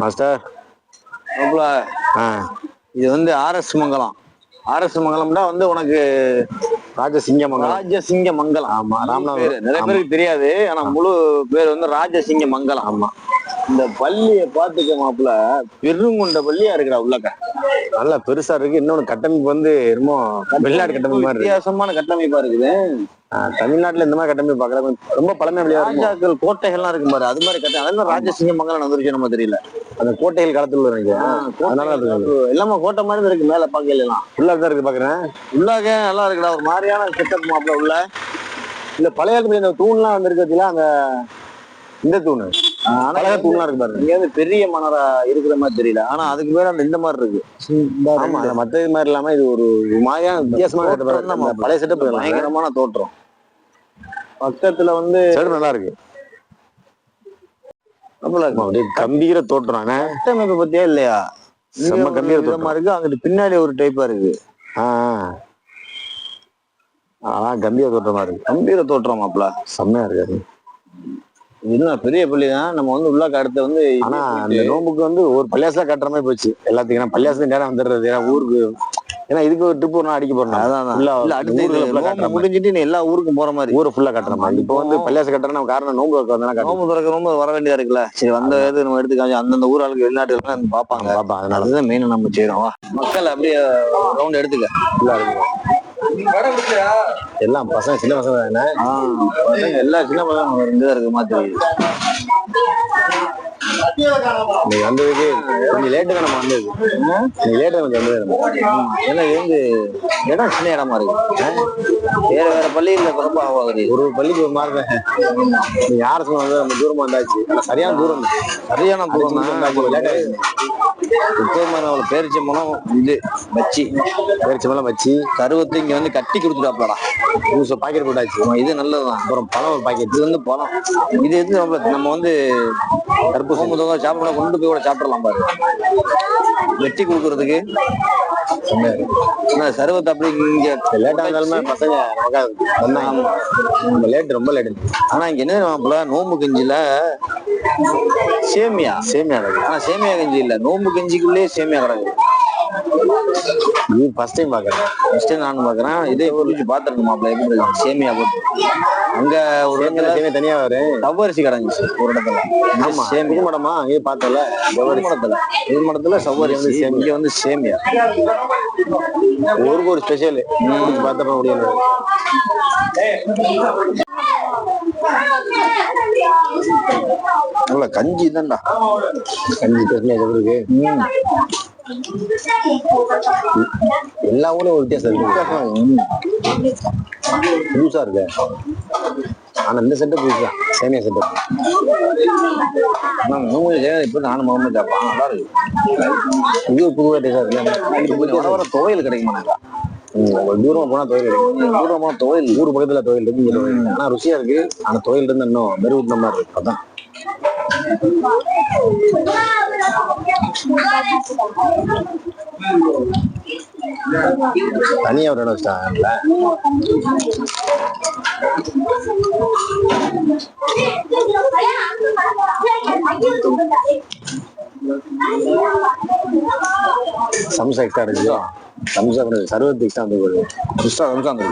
Master இது வந்து RS மங்கலம். RS மங்கலம்னா வந்து உனக்கு ராஜசிங்கமங்கலம். ராஜசிங்க மங்கலம் ஆமா. ராமநாதபுரம். நிறைய பேருக்கு தெரியாது ஆனா முழு பேர் வந்து ராஜசிங்க மங்கலம் ஆமா. இந்த பள்ளிய பாத்துக்க மாப்பிள பெருங்குண்ட பள்ளியா இருக்குடா உள்ளக்க. நல்லா பெருசா இருக்கு. இன்னொன்னு கட்டமைப்பு வந்து ரொம்ப வெளிநாடு கட்டமைப்பு மாதிரி இருக்கு. வித்தியாசமான கட்டமைப்பா இருக்குது. தமிழ்நாட்டுல இந்த மாதிரி கட்டமைப்பு பார்க்கல ரொம்ப பழமை ராஜாக்கள் கோட்டைகள்லாம் இருக்கும் பாரு அது மாதிரி கட்ட அதெல்லாம் ராஜசிங்க மங்கலம் வந்துருச்சு நம்ம தெரியல. அந்த கோட்டைகள் காலத்துல உள்ள நினைக்கிறேன் எல்லாமே கோட்டை மாதிரி இருக்கு மேல பாக்கையில எல்லாம். ஃபுல்லா தான் இருக்கு பாக்குறேன். உள்ளாக நல்லா இருக்குடா ஒரு மாதிரியான செட்டப் மாப்பிள உள்ள. இந்த பழைய காலத்துல இந்த தூண்லாம் வந்திருக்கு பாத்தீங்களா? அந்த இந்த தூணு. பழைய தூண்லாம் இருக்கு பாருங்க. இங்க பெரிய மணரா இருக்கிற மாதிரி தெரியல. ஆனா அதுக்கு பேர் அந்த இந்த மாதிரி இருக்கு. ஆமா மத்த இது மாதிரி இல்லாம இது ஒரு மாதிரியான வித்தியாசமான. பழைய செட்டப் பயங்கரமான தோற்றம். பக்கத்துல வந்து நல்லா இருக்கு. அப்படியே கம்பீர தோற்றம்? கட்டமைப்பு பத்தியா இல்லையா? செம்ம கம்பீர தோற்றம் இருக்கு அங்கிட்டு பின்னாடி ஒரு டைப்பா இருக்கு. ஆ ஆ. கம்பீர தோற்றமா இருக்கு. கம்பீர தோற்றம் மாப்பிள செம்மையா இருக்காது இதுதான் பெரிய பள்ளி தான். நம்ம வந்து உள்ளாக்க அடுத்து வந்து ஆனா அந்த நோம்புக்கு வந்து ஒரு பள்ளியாசல கட்டுற மாதிரி போச்சு. எல்லாத்துக்கும் பள்ளியாசல நேரம் வந்துடுறது. ஏன்னா ஊருக்கு ஏன்னா இதுக்கு ஒரு ட்ரிப் ஒரு நாள் அடிக்க போறோம் அதான் நோம்பு. முடிஞ்சிட்டு நீ எல்லா ஊருக்கும் போற மாதிரி. ஊரை ஃபுல்லா கட்டுற மாதிரி. இப்போ வந்து பள்ளியாச கட்டுறா நம்ம காரணம் நோம்பு வந்தா கட்டணும் நோம்பு திறக்க வர வேண்டியதா இருக்குல்ல. சரி வந்த இது நம்ம எடுத்து காமிச்சு அந்தந்த ஊர் ஆளுக்கு வெளிநாட்டுல வந்து பாப்பாங்க பாப்பா அதனால. அதுதான் மெயின் நம்ம செய்யறோம் மக்கள் அப்படியே ரவுண்ட் எடுத்துக்க. ஃபுல்லா இருக்கு எல்லாம் பசங்க சின்ன பசங்க தானே? எல்லா சின்ன பசங்க இருக்கு மாதிரி நீ வந்ததுக்கு கொஞ்சம் லேட்டு தான் நம்ம வந்தது நீ லேட்டு கொஞ்சம் வந்தது நம்ம. ஏன்னா இது வந்து இடம் சின்ன இடமா இருக்கு? வேற வேற பள்ளியில ரொம்ப ஆகாது ஒரு பள்ளிக்கு ஒரு மாதிரி தான் நீ யார சொன்ன வந்து நம்ம தூரமா வந்தாச்சு? ஆனா சரியான தூரம் தான். சரியான தூரம் வந்தாச்சு, லேட் ஆயிடுச்சு. முக்கியமான பேரிச்ச மனம் இது வச்சு பேரிச்சை மேல வச்சு கருவத்தை இங்க வந்து கட்டி கொடுத்துட்டாப்லடா. பூசை பாக்கெட் போட்டாச்சு. இது நல்லதுதான். அப்புறம் பழம் ஒரு பாக்கெட் இது வந்து பழம். இது எது நம்ம நம்ம வந்து தர்பூசணி. தொகை சாப்பிட கொண்டு போய் கூட சாப்பிடலாம் பாரு. வெட்டி கொடுக்கறதுக்கு. சர்வத்தை அப்படி இங்க லேட்டா இருந்தாலுமே பசங்க நம்ம லேட் ரொம்ப லேட் ஆனா இங்க என்ன தெரியுமாப்ல நோம்பு கஞ்சில சேமியா சேமியா ஆனா சேமியா கஞ்சி இல்ல. நோம்பு கஞ்சிக்குள்ளேயே சேமியா கிடக்கு. நீ ஃபர்ஸ்ட் டைம் பாக்குறேன். ஃபர்ஸ்ட் நானும் பாக்குறேன். இதே குடிச்சு பாத்துருக்கோம் மாப்பிள்ள எப்படி இருக்கு சேமியா போட்டு. அங்க ஒரு இடத்துல சேமியா தனியா வரும். சவ்வரிசி கிடந்துச்சு ஒரு இடத்துல. ஆமா. சேமியா புது மடமா? அங்கேயே பார்த்தல திருமணத்துல திருமணத்துல சவ்வரிசி இங்க வந்து சேமியா. ஊருக்கு ஒரு ஸ்பெஷல் பார்த்தப்ப முடியாது கஞ்சி தான்டா. அஞ்சு பேசுமே இருக்கு? எல்லா ஊர்லயும் ஒரு வித்தியாசம் இருக்கு. புதுசா இருக்கு. ஆனா இந்த சென்டர் புதுசா சேமியா சென்டர் நான் மூணு சேமியா இப்ப நானும் மாமா சாப்பான் நல்லா இருக்கு. இது ஒரு புது டேஸ்டா இருக்கு இது வர வர துவையல் கிடைக்குமா ஒரு தூரமா போனா தொழில் கிடைக்கும். தூரமா துவையல் ஊர் பக்கத்துல தொழில் இருக்கு ஆனா ருசியா இருக்கு. ஆனா தொழில் இருந்து இன்னும் மெருகூட்டின மாதிரி இருக்கு. அதான். தனியா விட இடம் வச்சிட்டாங்கல்ல சம்சா எக்ஸ்ட்ரா இருக்கு. சம்சா சர்வத்து எக்ஸ்ட்ரா வந்து